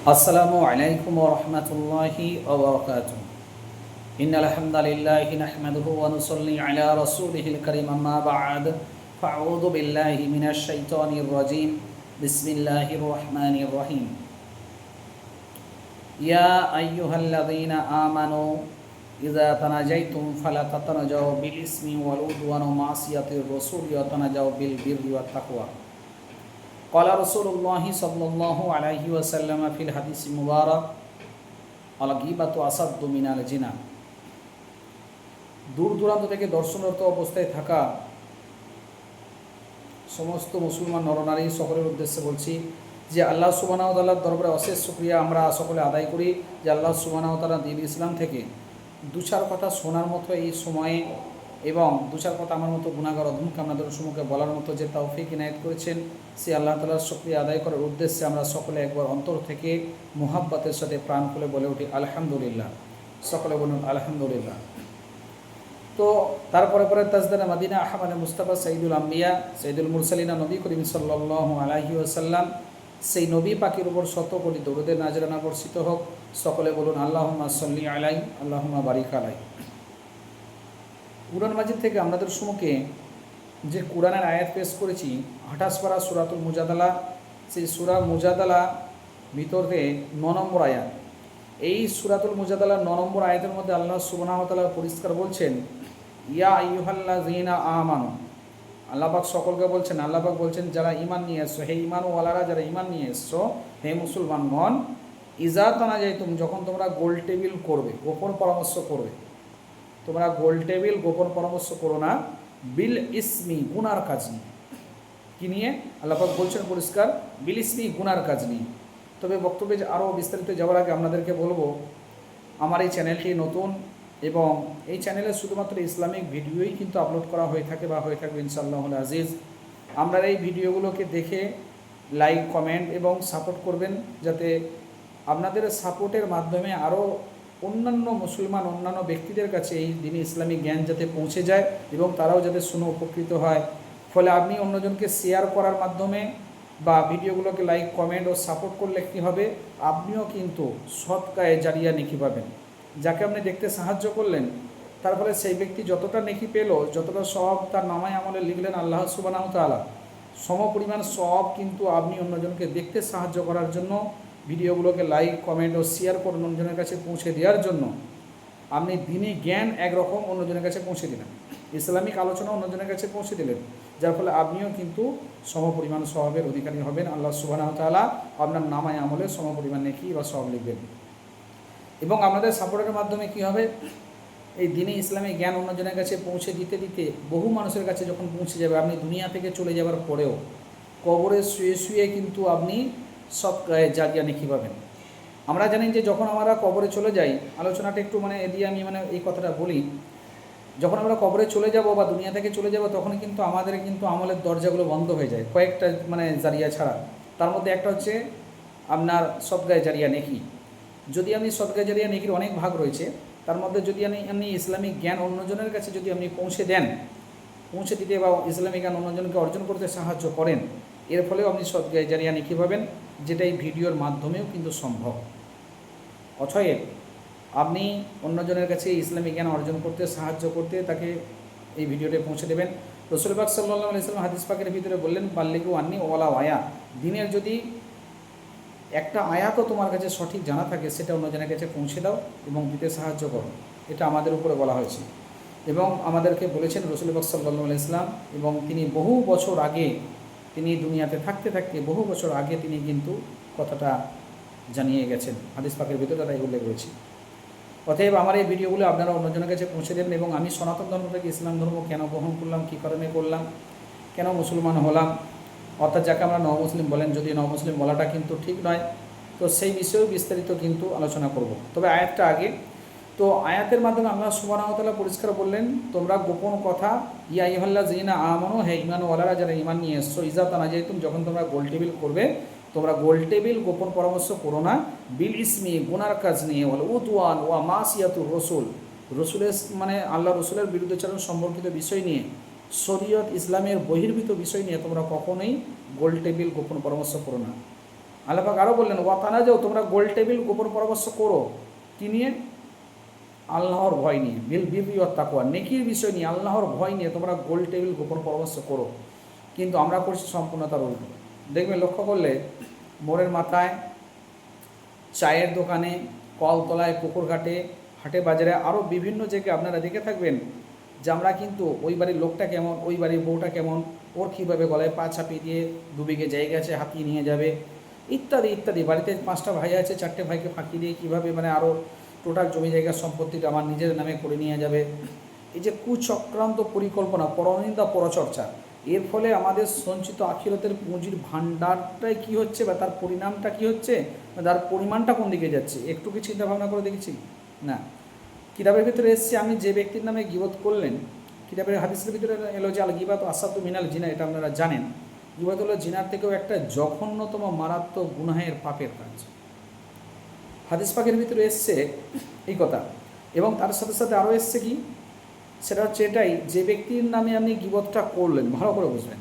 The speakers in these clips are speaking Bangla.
السلام عليكم ورحمة الله وبركاته. إن الحمد لله نحمده ونصلي على رسوله الكريم أما بعد فأعوذ بالله من الشيطان الرجيم. بسم الله الرحمن الرحيم. يا أيها الذين آمنوا إذا تناجيتم فلا تتناجوا بالإثم والعدوان ومعصية الرسول وتناجوا بالبر والتقوى. কলা রসুল্লাহ সাল্লাহ আলাহি ওয়াসাল্লাম ফিল হাদিস মুবারক অলগিবাত আসাদ্দু মিনাল জিনা দূর দূরান্ত থেকে দর্শনরত অবস্থায় থাকা সমস্ত মুসলমান নরনারী সকলের উদ্দেশ্যে বলছি যে আল্লাহ সুবানাউতালার দরবারে অশেষ সুক্রিয়া আমরা সকলে আদায় করি যে আল্লাহ সুবানাউতালা দিন ইসলাম থেকে দু চার কথা শোনার মতো এই সময়ে এবং দু চার আমার মতো গুণাগার অধমকে আপনাদের সম্মুখে বলার মতো যে তৌফিক ইনায়ত করেছেন, সে আল্লাহ তালার শুক্রিয়া আদায় করার উদ্দেশ্যে আমরা সকলে একবার অন্তর থেকে মোহাব্বতের সাথে প্রাণ খুলে বলে উঠি, আলহামদুলিল্লাহ। সকলে বলুন, আলহামদুলিল্লাহ। তো তারপরে পরে তাজদানা মাদিনা আহমানে মুস্তাফা সঈদুল আম্বিয়া সঈদুল মুরসালিনা, নবী করিম সাল্লাহ আলাহি আসাল্লাম সেই নবী পাখির উপর শত কোটি দৌড়দের নাজরানা বর্ষিত হোক। সকলে বলুন আল্লাহমা সল্লি আলাই আল্লাহমা বারিক আলাই কুরআন মাজিদ থেকে আমাদের সম্মুখে যে কোরআনের আয়াত পেশ করেছি, আঠাশ সুরাতুল মুজাদালা, সেই সুরা মুজাদালা ভিতরে ন নম্বর আয়াত। এই সুরাতুল মুজাদালা ন নম্বর আয়াতের মধ্যে আল্লাহ সুবনাহতালা পরিষ্কার বলছেন, ইয়া আইহাল্লা জিনা আমানু আল্লাপাক সকলকে বলছেন আল্লাপাক বলছেন, যারা ইমান নিয়ে এসছো, হে ইমানওয়ালারা যারা ইমান নিয়ে এসছো, হে মুসলমানগণ ইজা তানা যাই তুমি যখন তোমরা গোল টেবিল করবে গোপন পরামর্শ করবে তোমরা গোল টেবিল গোপন পরামর্শ করো না। বিল ইসমি, গুনার কাজ নিয়ে কি নিয়ে? আল্লাপাক বলছেন পরিষ্কার, বিল ইসমি, গুনার কাজ নিয়ে তবে বক্তব্যে আরও বিস্তারিত যাওয়ার আগে আপনাদেরকে বলব, আমার এই চ্যানেলটি নতুন এবং এই চ্যানেলে শুধুমাত্র ইসলামিক ভিডিওই কিন্তু আপলোড করা হয়ে থাকে বা হয়ে থাকবে ইনশাআল্লাহ আজিজ। আপনারা এই ভিডিওগুলোকে দেখে লাইক, কমেন্ট এবং সাপোর্ট করবেন, যাতে আপনাদের সাপোর্টের মাধ্যমে আরও অন্যান্য মুসলমান, অন্যান্য ব্যক্তিদের কাছে এই দিনে ইসলামিক জ্ঞান যাতে পৌঁছে যায় এবং তারাও যাতে শুনে উপকৃত হয়। ফলে আপনি অন্যজনকে শেয়ার করার মাধ্যমে বা ভিডিওগুলোকে লাইক কমেন্ট ও সাপোর্ট করলে কী হবে? আপনিও কিন্তু সৎ গায়ে জারিয়া নেকি পাবেন। যাকে আপনি দেখতে সাহায্য করলেন, তার ফলে সেই ব্যক্তি যতটা নেকি পেল, যতটা সব তার নামায় আমলে লিখলেন আল্লাহ সুবানাহ তালা সম পরিমাণ সব কিন্তু আপনি অন্যজনকে দেখতে সাহায্য করার জন্য ভিডিওগুলোকে লাইক, কমেন্ট ও শেয়ার করুন অন্যজনের কাছে পৌঁছে দেওয়ার জন্য আপনি দিনই জ্ঞান একরকম অন্যজনের কাছে পৌঁছে দিলেন। ইসলামিক আলোচনা অন্যজনের কাছে পৌঁছে দিলেন। যার ফলে আপনিও কিন্তু সমপরিমাণ স্বভাবের অধিকারী হবেন। আল্লাহ সুবাহ তালা আপনার নামায় আমলে সমপরিমাণ নেকি বা সব লিখবেন। এবং আপনাদের সাপোর্টের মাধ্যমে কি হবে? এই দিনে ইসলামী জ্ঞান অন্যজনের কাছে পৌঁছে দিতে দিতে বহু মানুষের কাছে যখন পৌঁছে যাবে, আপনি দুনিয়া থেকে চলে যাওয়ার পরেও কবরে শুয়ে শুয়ে কিন্তু আপনি সব জাগিয়া নেকি পাবেন আমরা জানি যে যখন আমরা কবরে চলে যাই, আলোচনাটা একটু মানে এদিকে আমি মানে এই কথাটা বলি, যখন আমরা কবরে চলে যাব বা দুনিয়া থেকে চলে যাব, তখন কিন্তু আমাদের কিন্তু আমলের দরজাগুলো বন্ধ হয়ে যায়, কয়েকটা মানে জারিয়া ছাড়া। তার মধ্যে একটা হচ্ছে আপনার সদগায় জারিয়া নেকি। যদি আপনি সদগায় জারিয়া নেকির অনেক ভাগ রয়েছে, তার মধ্যে যদি আপনি আপনি ইসলামিক জ্ঞান অন্যজনের কাছে যদি আপনি পৌঁছে দেন, পৌঁছে দিতে বা ইসলামিক জ্ঞান অন্যজনকে অর্জন করতে সাহায্য করেন এর ফলেও আপনি সদগায় জারিয়া নেকি পাবেন যেটা এই ভিডিওর মাধ্যমেও কিন্তু সম্ভব। অথয়েব, আপনি অন্যজনের কাছে ইসলামী জ্ঞান অর্জন করতে, সাহায্য করতে তাকে এই ভিডিওতে পৌঁছে দেবেন। রসুল পাক সাল্লাহ আলাইসালাম হাদিস পাকের ভিতরে বললেন পাল্লিকু আন্নি ওলা আয়া। দিনের যদি একটা আয়াতও তোমার কাছে সঠিক জানা থাকে, সেটা অন্যজনের কাছে পৌঁছে দাও এবং দিতে সাহায্য করো। এটা আমাদের উপরে বলা হয়েছে। এবং আমাদেরকে বলেছেন রসুল পাক সাল্লাহ ইসলাম এবং তিনি বহু বছর আগে তিনি দুনিয়াতে থাকতে থাকতে বহু বছর আগে তিনি কিন্তু কথাটা জানিয়ে গেছেন। হাদিস পাকের ভিতরে তাই উল্লেখ রয়েছে। অতএব আমার এই ভিডিওগুলো আপনারা অন্যজনের কাছে পৌঁছে দেবেন এবং আমি সনাতন ধর্ম থেকে ইসলাম ধর্ম কেন গ্রহণ করলাম, কী কারণে করলাম, কেন মুসলমান হলাম? অর্থাৎ যাকে আমরা নব মুসলিম বলেন, যদি নব মুসলিম বলাটা কিন্তু ঠিক নয়, তো সেই বিষয়েও বিস্তারিত কিন্তু আলোচনা করব। তবে আয়াতটা আগে তো আয়াতের মাধ্যমে আল্লাহ সুবাহতাল্লাহ পরিষ্কার বললেন, তোমরা গোপন কথা, ইয়া ইহল্লা জিনা আমানো, হে ইমান ওয়ালারা যারা ইমান নিয়ে এসছো ইজা তানা যেহেতু যখন তোমরা গোল টেবিল করবে, তোমরা গোল টেবিল গোপন পরামর্শ করো না। বিল ইসমি, গুনার কাজ নিয়ে বলো উদওয়ান, ওয়া মাসিয়াতুর রসুল। রসুলের মানে আল্লাহ রসুলের বিরুদ্ধে বিরুদ্ধাচরণ সম্পর্কিত বিষয় নিয়ে, শরীয়ত ইসলামের বহির্ভূত বিষয় নিয়ে তোমরা কখনোই গোল টেবিল গোপন পরামর্শ করো না। আল্লাপাক আরও বললেন ওয়াতানা যাও তোমরা গোল টেবিল গোপন পরামর্শ করো। কি নিয়ে? আল্লাহর ভয় নিয়ে, বিল বিবি তাকুয়া নেকির বিষয় নিয়ে, আল্লাহর ভয় নিয়ে তোমরা গোল টেবিল গোপন পরামর্শ করো। কিন্তু আমরা করছি সম্পূর্ণ তার উল্টো। দেখবে লক্ষ্য করলে মোড়ের মাথায় চায়ের দোকানে, কলতলায় পুকুর ঘাটে হাটে বাজারে আরও বিভিন্ন জায়গায় আপনারা দেখে থাকবেন যে আমরা কিন্তু ওই বাড়ির লোকটা কেমন, ওই বাড়ির বউটা কেমন, ওর কীভাবে গলায় পা ছাপিয়ে দিয়ে দুবিঘে জায়গা আছে, হাতিয়ে নিয়ে যাবে, ইত্যাদি ইত্যাদি। বাড়িতে পাঁচটা ভাই আছে, চারটে ভাইকে ফাঁকি দিয়ে কীভাবে মানে আরও টোটাল জমি জায়গার সম্পত্তিটা আমার নিজের নামে করে নিয়ে যাবে। এই যে কুচক্রান্ত পরিকল্পনা, পরনিন্দা পরচর্চা, এর ফলে আমাদের সঞ্চিত আখিরতের পুঁজির ভাণ্ডারটাই কি হচ্ছে বা তার পরিণামটা কি হচ্ছে বা তার পরিমাণটা কোন দিকে যাচ্ছে? একটু কি চিন্তা ভাবনা করে দেখেছি? না। কিতাবের ভিতরে এসছে, আমি যে ব্যক্তির নামে গিবত করলেন, কিতাবের হাদিসের ভিতরে এলো যে, আল গিবাত আসাদু মিনাল জিনা, এটা আপনারা জানেন। গিবাত হলো জিনার থেকেও একটা জঘন্যতম মারাত্মক গুনাহের পাপের কাজ। হাদিস পাকের ভিতরে এসছে এই কথা। এবং তার সাথে সাথে আরও এসছে কি? সেটা হচ্ছে এটাই, যে ব্যক্তির নামে আপনি গিবতটা করলেন, ভালো করে বুঝবেন।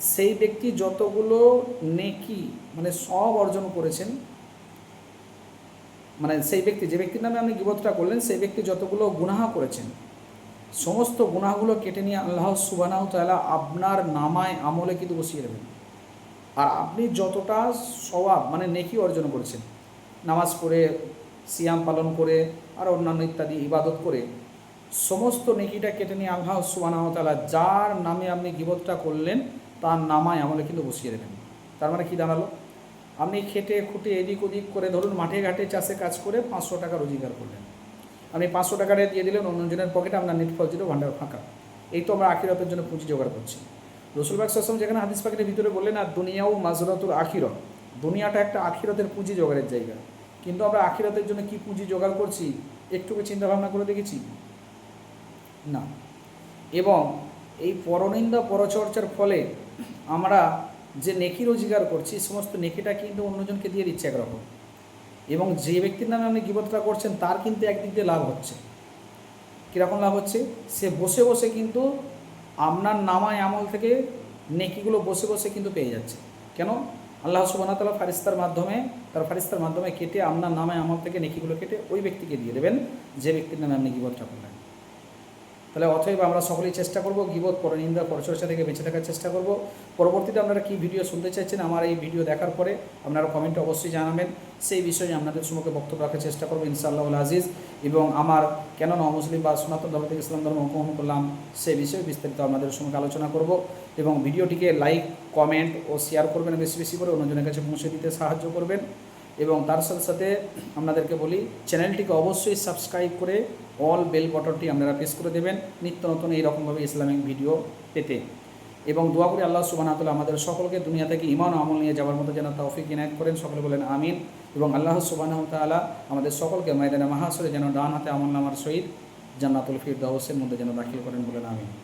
সেই ব্যক্তি যতগুলো নেকি মানে সব অর্জন করেছেন মানে সেই ব্যক্তি, যে ব্যক্তির নামে আপনি গিবতটা করলেন, সেই ব্যক্তি যতগুলো গুনাহ করেছেন, সমস্ত গুনাহগুলো কেটে নিয়ে আল্লাহ সুবানাহ তাআলা আপনার নামায়, আমলে কিন্তু বসিয়ে দেবেন। আর আপনি যতটা স্বভাব মানে নেকি অর্জন করেছেন নামাজ পড়ে, সিয়াম পালন করে, আর অন্যান্য ইত্যাদি ইবাদত করে, সমস্ত নেকিটা কেটে নিয়ে আল্লাহ সুবানাহ তাআলা যার নামে আপনি গিবতটা করলেন, তার নামায় আমলে কিন্তু বসিয়ে দেবেন। তার মানে কি দাঁড়াল? আপনি খেটে খুঁটে এদিক ওদিক করে ধরুন মাঠে ঘাটে চাষে কাজ করে পাঁচশো টাকা রোজগার করলেন। আপনি পাঁচশো টাকাটা দিয়ে দিলেন, অন্যজনের পকেটে আপনার নেট ফল ছিল ভান্ডার ফাঁকা। এই তো আমরা আখিরতের জন্য পুঁজি জোগাড় করছি। রসুলবাগ সাসম যেখানে হাদিস পাখির ভিতরে বললেন, আর দুনিয়াও মাজরাতুর আখিরত দুনিয়াটা একটা আখিরতের পুঁজি জোগাড়ের জায়গা। কিন্তু আমরা আখিরাতের জন্য কি পুঁজি জোগাড় করছি, একটুকু চিন্তা ভাবনা করে দেখেছি? না। এবং এই পরনিন্দা পরচর্চার ফলে আমরা যে নেকি রোজগার করছি, সমস্ত নেকিটা কিন্তু অন্যজনকে দিয়ে দিচ্ছে একরকম। এবং যে ব্যক্তির নামে আপনি গিবতটা করছেন, তার কিন্তু একদিক দিয়ে লাভ হচ্ছে। কীরকম লাভ হচ্ছে? সে বসে বসে কিন্তু আপনার নামায় আমল থেকে নেকিগুলো বসে বসে কিন্তু পেয়ে যাচ্ছে। কেন? আল্লাহ সুবানা তালা ফারিস্তার মাধ্যমে, তার ফারিস্তার মাধ্যমে কেটে আপনার নামে আমল থেকে নেকিগুলো কেটে ওই ব্যক্তিকে দিয়ে দেবেন, যে ব্যক্তির নামে আপনি গিবতটা করলেন তাহলে অতএব আমরা সকলেই চেষ্টা করব গিবত পরনিন্দা পরচর্চা থেকে বেঁচে থাকার চেষ্টা করব। পরবর্তীতে আপনারা কী ভিডিও শুনতে চাইছেন আমার এই ভিডিও দেখার পরে আপনারা কমেন্টে অবশ্যই জানাবেন। সেই বিষয়ে আপনাদের সম্মুখে বক্তব্য রাখার চেষ্টা করব ইনশাআল্লাহ আজিজ। এবং আমার কেন ন মুসলিম বা সনাতন ধর্ম থেকে ইসলাম ধর্ম গ্রহণ করলাম, সেই বিষয়ে বিস্তারিত আপনাদের সঙ্গে আলোচনা করব। এবং ভিডিওটিকে লাইক, কমেন্ট ও শেয়ার করবেন বেশি বেশি করে। অন্যজনের কাছে পৌঁছে দিতে সাহায্য করবেন। এবং তার সাথে সাথে আপনাদেরকে বলি, চ্যানেলটিকে অবশ্যই সাবস্ক্রাইব করে অল বেল বটনটি আপনারা প্রেস করে দেবেন নিত্য নতুন এইরকমভাবে ইসলামিক ভিডিও পেতে। এবং দোয়া করি আল্লাহ সুবানাতুল্লাহ আমাদের সকলকে দুনিয়া থেকে ইমান আমল নিয়ে যাওয়ার মতো যেন তৌফিক ইনায়ত করেন। সকলে বলেন আমিন। এবং আল্লাহ সুবানাহ তাআলা আমাদের সকলকে ময়দানে মাহাসরে যেন ডান হাতে আমল নামার সহিত জান্নাতুল ফিরদাউসের মধ্যে যেন দাখিল করেন বলেন আমিন।